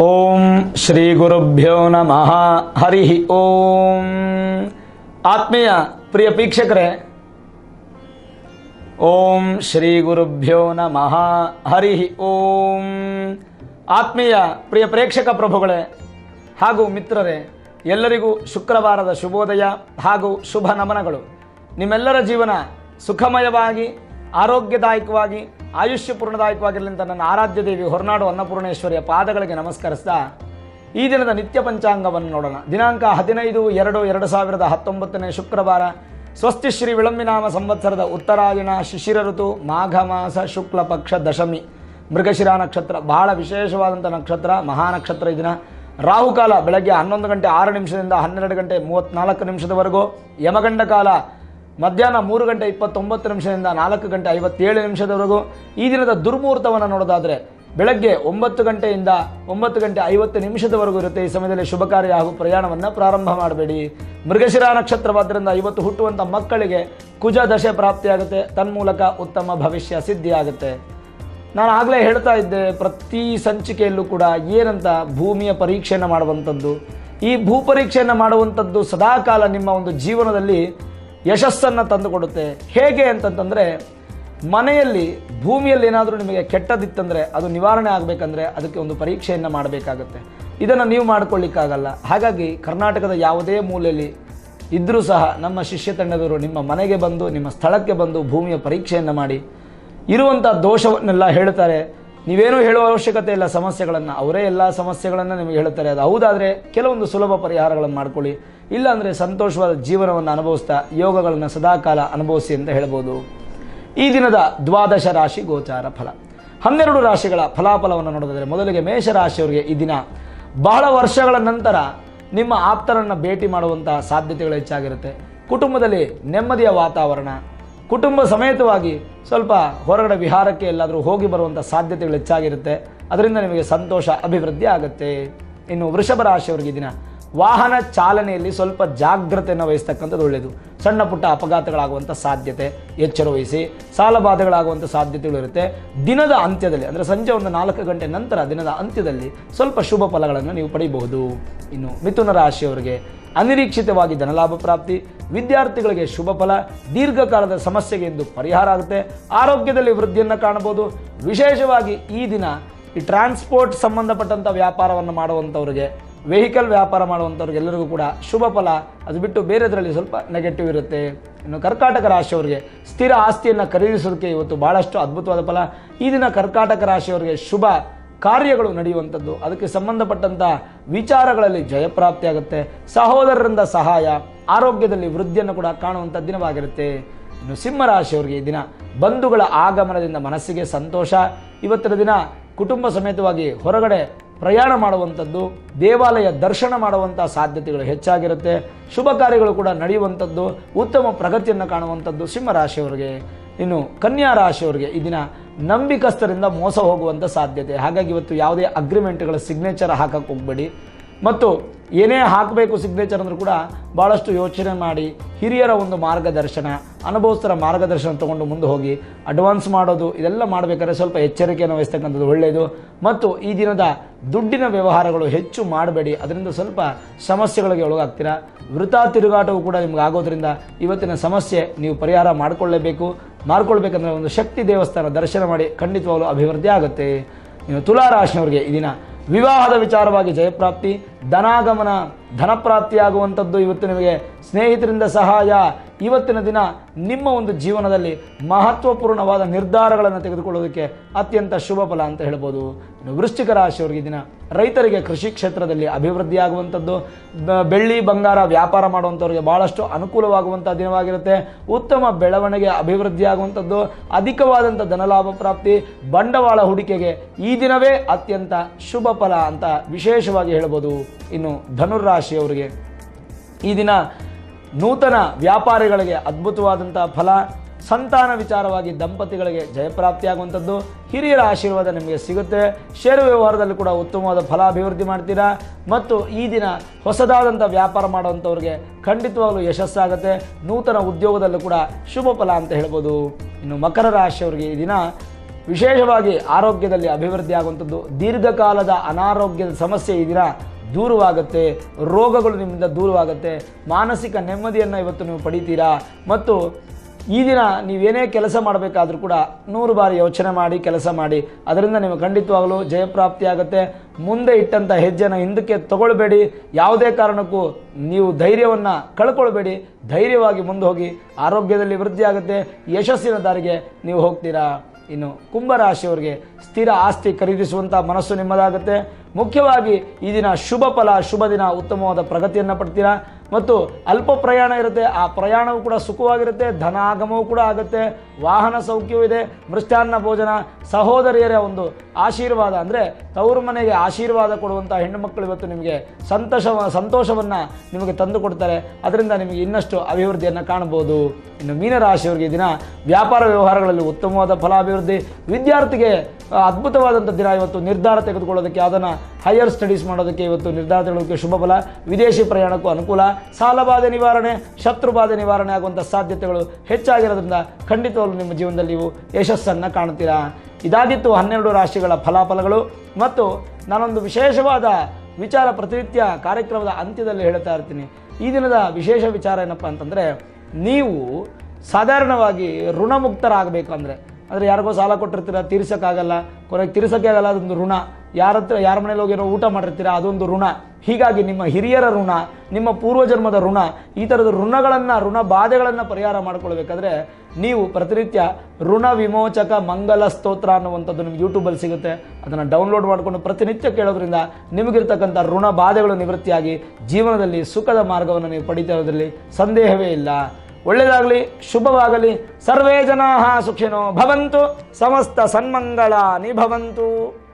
ಓಂ ಶ್ರೀ ಗುರುಭ್ಯೋ ನಮಃ. ಹರಿ ಓಂ. ಆತ್ಮೀಯ ಪ್ರಿಯ ವೀಕ್ಷಕರೇ, ಓಂ ಶ್ರೀ ಗುರುಭ್ಯೋ ನಮಃ. ಹರಿ ಓಂ. ಆತ್ಮೀಯ ಪ್ರಿಯ ಪ್ರೇಕ್ಷಕ ಪ್ರಭುಗಳೇ, ಹಾಗೂ ಮಿತ್ರರೇ, ಎಲ್ಲರಿಗೂ ಶುಕ್ರವಾರದ ಶುಭೋದಯ ಹಾಗೂ ಶುಭ ನಮನಗಳು. ನಿಮ್ಮೆಲ್ಲರ ಜೀವನ ಸುಖಮಯವಾಗಿ ಆರೋಗ್ಯದಾಯಕವಾಗಿ, ಆಯುಷ್ಯಪೂರ್ಣದಾಯಕವಾಗಿರಲಿ ಅಂತ ನನ್ನ ಆರಾಧ್ಯ ದೇವಿ ಹೊರನಾಡು ಅನ್ನಪೂರ್ಣೇಶ್ವರಿಯ ಪಾದಗಳಿಗೆ ನಮಸ್ಕರಿಸ್ತಾ, ಈ ದಿನದ ನಿತ್ಯ ಪಂಚಾಂಗವನ್ನು ನೋಡೋಣ. ದಿನಾಂಕ ಹದಿನೈದು ಎರಡು ಎರಡು ಸಾವಿರದ ಹತ್ತೊಂಬತ್ತನೇ ಶುಕ್ರವಾರ. ಸ್ವಸ್ತಿ ಶ್ರೀ ವಿಳಂಬಿನಾಮ ಸಂವತ್ಸರದ ಉತ್ತರಾಯಣ ಶಿಶಿರ ಋತು, ಮಾಘ ಮಾಸ, ಶುಕ್ಲ ಪಕ್ಷ, ದಶಮಿ. ಮೃಗಶಿರ ನಕ್ಷತ್ರ, ಬಹಳ ವಿಶೇಷವಾದಂಥ ನಕ್ಷತ್ರ, ಮಹಾನಕ್ಷತ್ರ ದಿನ. ರಾಹುಕಾಲ ಬೆಳಗ್ಗೆ ಹನ್ನೊಂದು ಗಂಟೆ ಆರು ನಿಮಿಷದಿಂದ ಹನ್ನೆರಡು ಗಂಟೆ ಮೂವತ್ತ್ನಾಲ್ಕು ನಿಮಿಷದವರೆಗೂ. ಯಮಗಂಡ ಕಾಲ ಮಧ್ಯಾಹ್ನ ಮೂರು ಗಂಟೆ ಇಪ್ಪತ್ತೊಂಬತ್ತು ನಿಮಿಷದಿಂದ ನಾಲ್ಕು ಗಂಟೆ ಐವತ್ತೇಳು ನಿಮಿಷದವರೆಗೂ ಈ ದಿನದ ದುರ್ಮುಹೂರ್ತವನ್ನು ನೋಡೋದಾದರೆ ಬೆಳಗ್ಗೆ ಒಂಬತ್ತು ಗಂಟೆಯಿಂದ ಒಂಬತ್ತು ಗಂಟೆ ಐವತ್ತು ನಿಮಿಷದವರೆಗೂ ಇರುತ್ತೆ ಈ ಸಮಯದಲ್ಲಿ ಶುಭ ಕಾರ್ಯ ಹಾಗೂ ಪ್ರಯಾಣವನ್ನು ಪ್ರಾರಂಭ ಮಾಡಬೇಡಿ. ಮೃಗಶಿರ ನಕ್ಷತ್ರವಾದ್ದರಿಂದ ಇವತ್ತು ಹುಟ್ಟುವಂಥ ಮಕ್ಕಳಿಗೆ ಕುಜ ದಶೆ ಪ್ರಾಪ್ತಿಯಾಗುತ್ತೆ. ತನ್ಮೂಲಕ ಉತ್ತಮ ಭವಿಷ್ಯ ಸಿದ್ಧಿಯಾಗುತ್ತೆ. ನಾನು ಆಗಲೇ ಹೇಳ್ತಾ ಇದ್ದೆ, ಪ್ರತಿ ಸಂಚಿಕೆಯಲ್ಲೂ ಕೂಡ ಏನಂತ ಭೂಮಿಯ ಪರೀಕ್ಷೆಯನ್ನು ಮಾಡುವಂಥದ್ದು. ಈ ಭೂ ಪರೀಕ್ಷೆಯನ್ನು ಮಾಡುವಂಥದ್ದು ಸದಾಕಾಲ ನಿಮ್ಮ ಒಂದು ಜೀವನದಲ್ಲಿ ಯಶಸ್ಸನ್ನು ತಂದುಕೊಡುತ್ತೆ. ಹೇಗೆ ಅಂತಂತಂದರೆ, ಮನೆಯಲ್ಲಿ, ಭೂಮಿಯಲ್ಲಿ ಏನಾದರೂ ನಿಮಗೆ ಕೆಟ್ಟದಿತ್ತಂದರೆ, ಅದು ನಿವಾರಣೆ ಆಗಬೇಕಂದ್ರೆ ಅದಕ್ಕೆ ಒಂದು ಪರೀಕ್ಷೆಯನ್ನು ಮಾಡಬೇಕಾಗತ್ತೆ. ಇದನ್ನು ನೀವು ಮಾಡ್ಕೊಳ್ಳಿಕ್ಕಾಗಲ್ಲ. ಹಾಗಾಗಿ ಕರ್ನಾಟಕದ ಯಾವುದೇ ಮೂಲೆಯಲ್ಲಿ ಇದ್ದರೂ ಸಹ ನಮ್ಮ ಶಿಷ್ಯ ತಂಡದವರು ನಿಮ್ಮ ಮನೆಗೆ ಬಂದು, ನಿಮ್ಮ ಸ್ಥಳಕ್ಕೆ ಬಂದು ಭೂಮಿಯ ಪರೀಕ್ಷೆಯನ್ನು ಮಾಡಿ ಇರುವಂಥ ದೋಷವನ್ನೆಲ್ಲ ಹೇಳ್ತಾರೆ. ನೀವೇನೂ ಹೇಳುವ ಅವಶ್ಯಕತೆ ಇಲ್ಲ, ಸಮಸ್ಯೆಗಳನ್ನು. ಅವರೇ ಎಲ್ಲ ಸಮಸ್ಯೆಗಳನ್ನು ನಿಮಗೆ ಹೇಳ್ತಾರೆ ಅದು ಹೌದಾದರೆ ಕೆಲವೊಂದು ಸುಲಭ ಪರಿಹಾರಗಳನ್ನು ಮಾಡ್ಕೊಳ್ಳಿ. ಇಲ್ಲಾಂದರೆ ಸಂತೋಷವಾದ ಜೀವನವನ್ನು ಅನುಭವಿಸ್ತಾ ಯೋಗಗಳನ್ನು ಸದಾಕಾಲ ಅನುಭವಿಸಿ ಅಂತ ಹೇಳ್ಬೋದು. ಈ ದಿನದ ದ್ವಾದಶ ರಾಶಿ ಗೋಚಾರ ಫಲ. ಹನ್ನೆರಡು ರಾಶಿಗಳ ಫಲಾಫಲವನ್ನು ನೋಡೋದಾದರೆ ಮೊದಲಿಗೆ ಮೇಷರಾಶಿಯವರಿಗೆ ಈ ದಿನ ಬಹಳ ವರ್ಷಗಳ ನಂತರ ನಿಮ್ಮ ಆಪ್ತರನ್ನು ಭೇಟಿ ಮಾಡುವಂತಹ ಸಾಧ್ಯತೆಗಳು ಹೆಚ್ಚಾಗಿರುತ್ತೆ. ಕುಟುಂಬದಲ್ಲಿ ನೆಮ್ಮದಿಯ ವಾತಾವರಣ ಕುಟುಂಬ ಸಮೇತವಾಗಿ ಸ್ವಲ್ಪ ಹೊರಗಡೆ ವಿಹಾರಕ್ಕೆ ಎಲ್ಲಾದರೂ ಹೋಗಿ ಬರುವಂಥ ಸಾಧ್ಯತೆಗಳು ಹೆಚ್ಚಾಗಿರುತ್ತೆ. ಅದರಿಂದ ನಿಮಗೆ ಸಂತೋಷ, ಅಭಿವೃದ್ಧಿ ಆಗುತ್ತೆ. ಇನ್ನು ವೃಷಭ ರಾಶಿಯವರಿಗೆ ದಿನ ವಾಹನ ಚಾಲನೆಯಲ್ಲಿ ಸ್ವಲ್ಪ ಜಾಗ್ರತೆಯನ್ನು ವಹಿಸ್ತಕ್ಕಂಥದ್ದು ಒಳ್ಳೆಯದು ಸಣ್ಣ ಪುಟ್ಟ ಅಪಘಾತಗಳಾಗುವಂಥ ಸಾಧ್ಯತೆ ಎಚ್ಚರ ವಹಿಸಿ. ಸಾಲಬಾಧೆಗಳಾಗುವಂಥ ಸಾಧ್ಯತೆಗಳು ಇರುತ್ತೆ. ದಿನದ ಅಂತ್ಯದಲ್ಲಿ, ಅಂದರೆ ಸಂಜೆ ಒಂದು ನಾಲ್ಕು ಗಂಟೆ ನಂತರ ದಿನದ ಅಂತ್ಯದಲ್ಲಿ ಸ್ವಲ್ಪ ಶುಭ ಫಲಗಳನ್ನು ನೀವು ಪಡೆಯಬಹುದು ಇನ್ನು ಮಿಥುನ ರಾಶಿಯವರಿಗೆ ಅನಿರೀಕ್ಷಿತವಾಗಿ ಧನಲಾಭ ಪ್ರಾಪ್ತಿ, ವಿದ್ಯಾರ್ಥಿಗಳಿಗೆ ಶುಭ ಫಲ, ದೀರ್ಘಕಾಲದ ಸಮಸ್ಯೆಗೆ ಎಂದು ಪರಿಹಾರ ಆಗುತ್ತೆ. ಆರೋಗ್ಯದಲ್ಲಿ ವೃದ್ಧಿಯನ್ನು ಕಾಣಬಹುದು. ವಿಶೇಷವಾಗಿ ಈ ದಿನ ಈ ಟ್ರಾನ್ಸ್ಪೋರ್ಟ್ ಸಂಬಂಧಪಟ್ಟಂಥ ವ್ಯಾಪಾರವನ್ನು ಮಾಡುವಂಥವ್ರಿಗೆ ವೆಹಿಕಲ್ ವ್ಯಾಪಾರ ಮಾಡುವಂಥವ್ರಿಗೆ ಎಲ್ಲರಿಗೂ ಕೂಡ ಶುಭ ಫಲ. ಅದು ಬಿಟ್ಟು ಬೇರೆದರಲ್ಲಿ ಸ್ವಲ್ಪ ನೆಗೆಟಿವ್ ಇರುತ್ತೆ. ಇನ್ನು ಕರ್ಕಾಟಕ ರಾಶಿಯವರಿಗೆ ಸ್ಥಿರ ಆಸ್ತಿಯನ್ನು ಖರೀದಿಸೋದಕ್ಕೆ ಇವತ್ತು ಭಾಳಷ್ಟು ಅದ್ಭುತವಾದ ಫಲ. ಈ ದಿನ ಕರ್ಕಾಟಕ ರಾಶಿಯವರಿಗೆ ಶುಭ ಕಾರ್ಯಗಳು ನಡೆಯುವಂಥದ್ದು. ಅದಕ್ಕೆ ಸಂಬಂಧಪಟ್ಟಂಥ ವಿಚಾರಗಳಲ್ಲಿ ಜಯಪ್ರಾಪ್ತಿಯಾಗುತ್ತೆ. ಸಹೋದರರಿಂದ ಸಹಾಯ, ಆರೋಗ್ಯದಲ್ಲಿ ವೃದ್ಧಿಯನ್ನು ಕೂಡ ಕಾಣುವಂಥ ದಿನವಾಗಿರುತ್ತೆ. ಇನ್ನು ಸಿಂಹರಾಶಿಯವರಿಗೆ ಈ ದಿನ ಬಂಧುಗಳ ಆಗಮನದಿಂದ ಮನಸ್ಸಿಗೆ ಸಂತೋಷ. ಇವತ್ತಿನ ದಿನ ಕುಟುಂಬ ಸಮೇತವಾಗಿ ಹೊರಗಡೆ ಪ್ರಯಾಣ ಮಾಡುವಂಥದ್ದು, ದೇವಾಲಯ ದರ್ಶನ ಮಾಡುವಂಥ ಸಾಧ್ಯತೆಗಳು ಹೆಚ್ಚಾಗಿರುತ್ತೆ. ಶುಭ ಕಾರ್ಯಗಳು ಕೂಡ ನಡೆಯುವಂಥದ್ದು, ಉತ್ತಮ ಪ್ರಗತಿಯನ್ನು ಕಾಣುವಂಥದ್ದು ಸಿಂಹರಾಶಿಯವರಿಗೆ ಇನ್ನು ಕನ್ಯಾ ರಾಶಿಯವರಿಗೆ ಈ ದಿನ ನಂಬಿಕಸ್ಥರಿಂದ ಮೋಸ ಹೋಗುವಂಥ ಸಾಧ್ಯತೆ. ಹಾಗಾಗಿ ಇವತ್ತು ಯಾವುದೇ ಅಗ್ರಿಮೆಂಟ್ಗಳ ಸಿಗ್ನೇಚರ್ ಹಾಕಕ್ಕೆ ಹೋಗಬೇಡಿ. ಮತ್ತು ಏನೇ ಹಾಕಬೇಕು ಸಿಗ್ನೇಚರ್ ಅಂದರೂ ಕೂಡ ಭಾಳಷ್ಟು ಯೋಚನೆ ಮಾಡಿ ಹಿರಿಯರ ಒಂದು ಮಾರ್ಗದರ್ಶನ, ಅನುಭವಸ್ಥರ ಮಾರ್ಗದರ್ಶನ ತಗೊಂಡು ಮುಂದೆ ಹೋಗಿ ಅಡ್ವಾನ್ಸ್ ಮಾಡೋದು, ಇದೆಲ್ಲ ಮಾಡಬೇಕಾದ್ರೆ ಸ್ವಲ್ಪ ಎಚ್ಚರಿಕೆಯನ್ನು ವಹಿಸ್ತಕ್ಕಂಥದ್ದು ಒಳ್ಳೆಯದು. ಮತ್ತು ಈ ದಿನದ ದುಡ್ಡಿನ ವ್ಯವಹಾರಗಳು ಹೆಚ್ಚು ಮಾಡಬೇಡಿ. ಅದರಿಂದ ಸ್ವಲ್ಪ ಸಮಸ್ಯೆಗಳಿಗೆ ಒಳಗಾಗ್ತೀರಾ? ವೃತ ತಿರುಗಾಟವು ಕೂಡ ನಿಮ್ಗೆ ಆಗೋದ್ರಿಂದ ಇವತ್ತಿನ ಸಮಸ್ಯೆ ನೀವು ಪರಿಹಾರ ಮಾಡಿಕೊಳ್ಳೇಬೇಕು. ಮಾಡ್ಕೊಳ್ಬೇಕಂದ್ರೆ ಒಂದು ಶಕ್ತಿ ದೇವಸ್ಥಾನ ದರ್ಶನ ಮಾಡಿ ಖಂಡಿತವಾಗಲೂ ಅಭಿವೃದ್ಧಿ ಆಗುತ್ತೆ. ಇನ್ನು ತುಲಾರಾಶಿನವರಿಗೆ ಈ ದಿನ ವಿವಾಹದ ವಿಚಾರವಾಗಿ ಜಯಪ್ರಾಪ್ತಿ ಧನಾಗಮನ ಧನಪ್ರಾಪ್ತಿಯಾಗುವಂಥದ್ದು ಇವತ್ತು ನಿಮಗೆ ಸ್ನೇಹಿತರಿಂದ ಸಹಾಯ. ಇವತ್ತಿನ ದಿನ ನಿಮ್ಮ ಒಂದು ಜೀವನದಲ್ಲಿ ಮಹತ್ವಪೂರ್ಣವಾದ ನಿರ್ಧಾರಗಳನ್ನು ತೆಗೆದುಕೊಳ್ಳೋದಕ್ಕೆ ಅತ್ಯಂತ ಶುಭ ಫಲ ಅಂತ ಹೇಳ್ಬೋದು. ಇನ್ನು ವೃಶ್ಚಿಕ ರಾಶಿಯವರಿಗೆ ದಿನ ರೈತರಿಗೆ ಕೃಷಿ ಕ್ಷೇತ್ರದಲ್ಲಿ ಅಭಿವೃದ್ಧಿಯಾಗುವಂಥದ್ದು. ಬೆಳ್ಳಿ, ಬಂಗಾರ ವ್ಯಾಪಾರ ಮಾಡುವಂಥವ್ರಿಗೆ ಭಾಳಷ್ಟು ಅನುಕೂಲವಾಗುವಂಥ ದಿನವಾಗಿರುತ್ತೆ. ಉತ್ತಮ ಬೆಳವಣಿಗೆ ಅಭಿವೃದ್ಧಿಯಾಗುವಂಥದ್ದು. ಅಧಿಕವಾದಂಥ ಧನಲಾಭ ಪ್ರಾಪ್ತಿ. ಬಂಡವಾಳ ಹೂಡಿಕೆಗೆ ಈ ದಿನವೇ ಅತ್ಯಂತ ಶುಭ ಫಲ ಅಂತ ವಿಶೇಷವಾಗಿ ಹೇಳ್ಬೋದು. ಇನ್ನು ಧನುರಾಶಿಯವರಿಗೆ ಈ ದಿನ ನೂತನ ವ್ಯಾಪಾರಿಗಳಿಗೆ ಅದ್ಭುತವಾದಂಥ ಫಲ, ಸಂತಾನ ವಿಚಾರವಾಗಿ ದಂಪತಿಗಳಿಗೆ ಜಯಪ್ರಾಪ್ತಿಯಾಗುವಂಥದ್ದು ಹಿರಿಯರ ಆಶೀರ್ವಾದ ನಿಮಗೆ ಸಿಗುತ್ತೆ. ಷೇರು ವ್ಯವಹಾರದಲ್ಲಿ ಕೂಡ ಉತ್ತಮವಾದ ಫಲ ಅಭಿವೃದ್ಧಿ ಮಾಡ್ತೀರಾ? ಮತ್ತು ಈ ದಿನ ಹೊಸದಾದಂಥ ವ್ಯಾಪಾರ ಮಾಡುವಂಥವ್ರಿಗೆ ಖಂಡಿತವಾಗಲೂ ಯಶಸ್ಸಾಗುತ್ತೆ. ನೂತನ ಉದ್ಯೋಗದಲ್ಲೂ ಕೂಡ ಶುಭ ಫಲ ಅಂತ ಹೇಳ್ಬೋದು. ಇನ್ನು ಮಕರ ರಾಶಿಯವರಿಗೆ ಈ ದಿನ ವಿಶೇಷವಾಗಿ ಆರೋಗ್ಯದಲ್ಲಿ ಅಭಿವೃದ್ಧಿ ಆಗುವಂಥದ್ದು ದೀರ್ಘಕಾಲದ ಅನಾರೋಗ್ಯದ ಸಮಸ್ಯೆ ಈ ದಿನ ದೂರವಾಗುತ್ತೆ, ರೋಗಗಳು ನಿಮ್ಮಿಂದ ದೂರವಾಗುತ್ತೆ, ಮಾನಸಿಕ ನೆಮ್ಮದಿಯನ್ನು ಇವತ್ತು ನೀವು ಪಡಿತೀರಾ? ಮತ್ತು ಈ ದಿನ ನೀವೇನೇ ಕೆಲಸ ಮಾಡಬೇಕಾದ್ರೂ ಕೂಡ ನೂರು ಬಾರಿ ಯೋಚನೆ ಮಾಡಿ, ಕೆಲಸ ಮಾಡಿ. ಅದರಿಂದ ನಿಮಗೆ ಖಂಡಿತವಾಗಲೂ ಜಯಪ್ರಾಪ್ತಿ ಆಗುತ್ತೆ ಮುಂದೆ ಇಟ್ಟಂಥ ಹೆಜ್ಜೆನ ಹಿಂದಕ್ಕೆ ತಗೊಳ್ಬೇಡಿ. ಯಾವುದೇ ಕಾರಣಕ್ಕೂ ನೀವು ಧೈರ್ಯವನ್ನು ಕಳ್ಕೊಳ್ಬೇಡಿ. ಧೈರ್ಯವಾಗಿ ಮುಂದೆ ಹೋಗಿ ಆರೋಗ್ಯದಲ್ಲಿ ವೃದ್ಧಿ ಆಗುತ್ತೆ ಯಶಸ್ಸಿನ ದಾರಿಗೆ ನೀವು ಹೋಗ್ತೀರಾ? ಇನ್ನು ಕುಂಭರಾಶಿಯವರಿಗೆ ಸ್ಥಿರ ಆಸ್ತಿ ಖರೀದಿಸುವಂಥ ಮನಸ್ಸು ನಿಮ್ಮದಾಗುತ್ತೆ. ಮುಖ್ಯವಾಗಿ ಈ ದಿನ ಶುಭ ಫಲ ಶುಭ ದಿನ ಉತ್ತಮವಾದ ಪ್ರಗತಿಯನ್ನು ಪಡ್ತೀರಾ? ಮತ್ತು ಅಲ್ಪ ಪ್ರಯಾಣ ಇರುತ್ತೆ, ಆ ಪ್ರಯಾಣವೂ ಕೂಡ ಸುಖವಾಗಿರುತ್ತೆ, ಧನಾಗಮವೂ ಕೂಡ ಆಗುತ್ತೆ, ವಾಹನ ಸೌಖ್ಯವೂ ಇದೆ, ಮೃಷ್ಟಾನ್ನ ಭೋಜನ, ಸಹೋದರಿಯರ ಒಂದು ಆಶೀರ್ವಾದ ಅಂದರೆ ತವರು ಮನೆಗೆ ಆಶೀರ್ವಾದ ಕೊಡುವಂಥ ಹೆಣ್ಣುಮಕ್ಕಳು ಇವತ್ತು ನಿಮಗೆ ಸಂತೋಷ, ಸಂತೋಷವನ್ನು ನಿಮಗೆ ತಂದು ಕೊಡ್ತಾರೆ. ಅದರಿಂದ ನಿಮಗೆ ಇನ್ನಷ್ಟು ಅಭಿವೃದ್ಧಿಯನ್ನು ಕಾಣಬಹುದು. ಇನ್ನು ಮೀನರಾಶಿಯವರಿಗೆ ದಿನ ವ್ಯಾಪಾರ ವ್ಯವಹಾರಗಳಲ್ಲಿ ಉತ್ತಮವಾದ ಫಲಾಭಿವೃದ್ಧಿ, ವಿದ್ಯಾರ್ಥಿಗೆ ಅದ್ಭುತವಾದಂಥ ದಿನ ಇವತ್ತು ನಿರ್ಧಾರ ತೆಗೆದುಕೊಳ್ಳೋದಕ್ಕೆ, ಅದನ್ನು ಹೈಯರ್ ಸ್ಟಡೀಸ್ ಮಾಡೋದಕ್ಕೆ ಇವತ್ತು ನಿರ್ಧಾರ ತೆಗೆದುಕೊಳ್ಳೋದಕ್ಕೆ ಶುಭ ಫಲ. ವಿದೇಶಿ ಪ್ರಯಾಣಕ್ಕೂ ಅನುಕೂಲ. ಸಾಲಬಾಧೆ ನಿವಾರಣೆ, ಶತ್ರುಬಾಧೆ ನಿವಾರಣೆ ಆಗುವಂಥ ಸಾಧ್ಯತೆಗಳು ಹೆಚ್ಚಾಗಿರೋದ್ರಿಂದ ಖಂಡಿತವಾಗಲೂ ನಿಮ್ಮ ಜೀವನದಲ್ಲಿ ನೀವು ಯಶಸ್ಸನ್ನು ಕಾಣ್ತೀರಾ ಇದಾಗಿತ್ತು ಹನ್ನೆರಡು ರಾಶಿಗಳ ಫಲಾಫಲಗಳು ಮತ್ತು ನಾನೊಂದು ವಿಶೇಷವಾದ ವಿಚಾರ ಪ್ರತಿನಿತ್ಯ ಕಾರ್ಯಕ್ರಮದ ಅಂತ್ಯದಲ್ಲಿ ಹೇಳ್ತಾ ಇರ್ತೀನಿ. ಈ ದಿನದ ವಿಶೇಷ ವಿಚಾರ ಏನಪ್ಪ ಅಂತಂದರೆ, ನೀವು ಸಾಧಾರಣವಾಗಿ ಋಣಮುಕ್ತರಾಗಬೇಕು ಅಂದರೆ ಅಂದರೆ ಯಾರಿಗೋ ಸಾಲ ಕೊಟ್ಟಿರ್ತೀರ, ತೀರ್ಸೋಕ್ಕಾಗಲ್ಲ ಕೊನೆಗೆ ತೀರ್ಸೋಕ್ಕೆ ಆಗಲ್ಲ, ಅದೊಂದು ಋಣ. ಯಾರ ಹತ್ರ ಯಾರ ಮನೇಲಿ ಹೋಗಿರೋ ಊಟ ಮಾಡಿರ್ತೀರ, ಅದೊಂದು ಋಣ. ಹೀಗಾಗಿ ನಿಮ್ಮ ಹಿರಿಯರ ಋಣ, ನಿಮ್ಮ ಪೂರ್ವಜನ್ಮದ ಋಣ, ಈ ಥರದ ಋಣಗಳನ್ನು, ಋಣ ಬಾಧೆಗಳನ್ನು ಪರಿಹಾರ ಮಾಡ್ಕೊಳ್ಬೇಕಾದ್ರೆ ನೀವು ಪ್ರತಿನಿತ್ಯ ಋಣ ವಿಮೋಚಕ ಮಂಗಲ ಸ್ತೋತ್ರ ಅನ್ನುವಂಥದ್ದು ನಿಮ್ಗೆ ಯೂಟ್ಯೂಬಲ್ಲಿ ಸಿಗುತ್ತೆ. ಅದನ್ನು ಡೌನ್ಲೋಡ್ ಮಾಡಿಕೊಂಡು ಪ್ರತಿನಿತ್ಯ ಕೇಳೋದ್ರಿಂದ ನಿಮಗಿರ್ತಕ್ಕಂಥ ಋಣ ಬಾಧೆಗಳು ನಿವೃತ್ತಿಯಾಗಿ ಜೀವನದಲ್ಲಿ ಸುಖದ ಮಾರ್ಗವನ್ನು ನೀವು ಪಡಿತಾ ಇರೋದ್ರಲ್ಲಿ ಸಂದೇಹವೇ ಇಲ್ಲ. ಒಳ್ಳೆಯದಾಗಲಿ ಶುಭವಾಗಲಿ. ಸರ್ವೇ ಜನಾ ಸುಖಿನೋ ಭವಂತು. ಸಮಸ್ತ ಸನ್ಮಂಗಳ ನಿಭವಂತು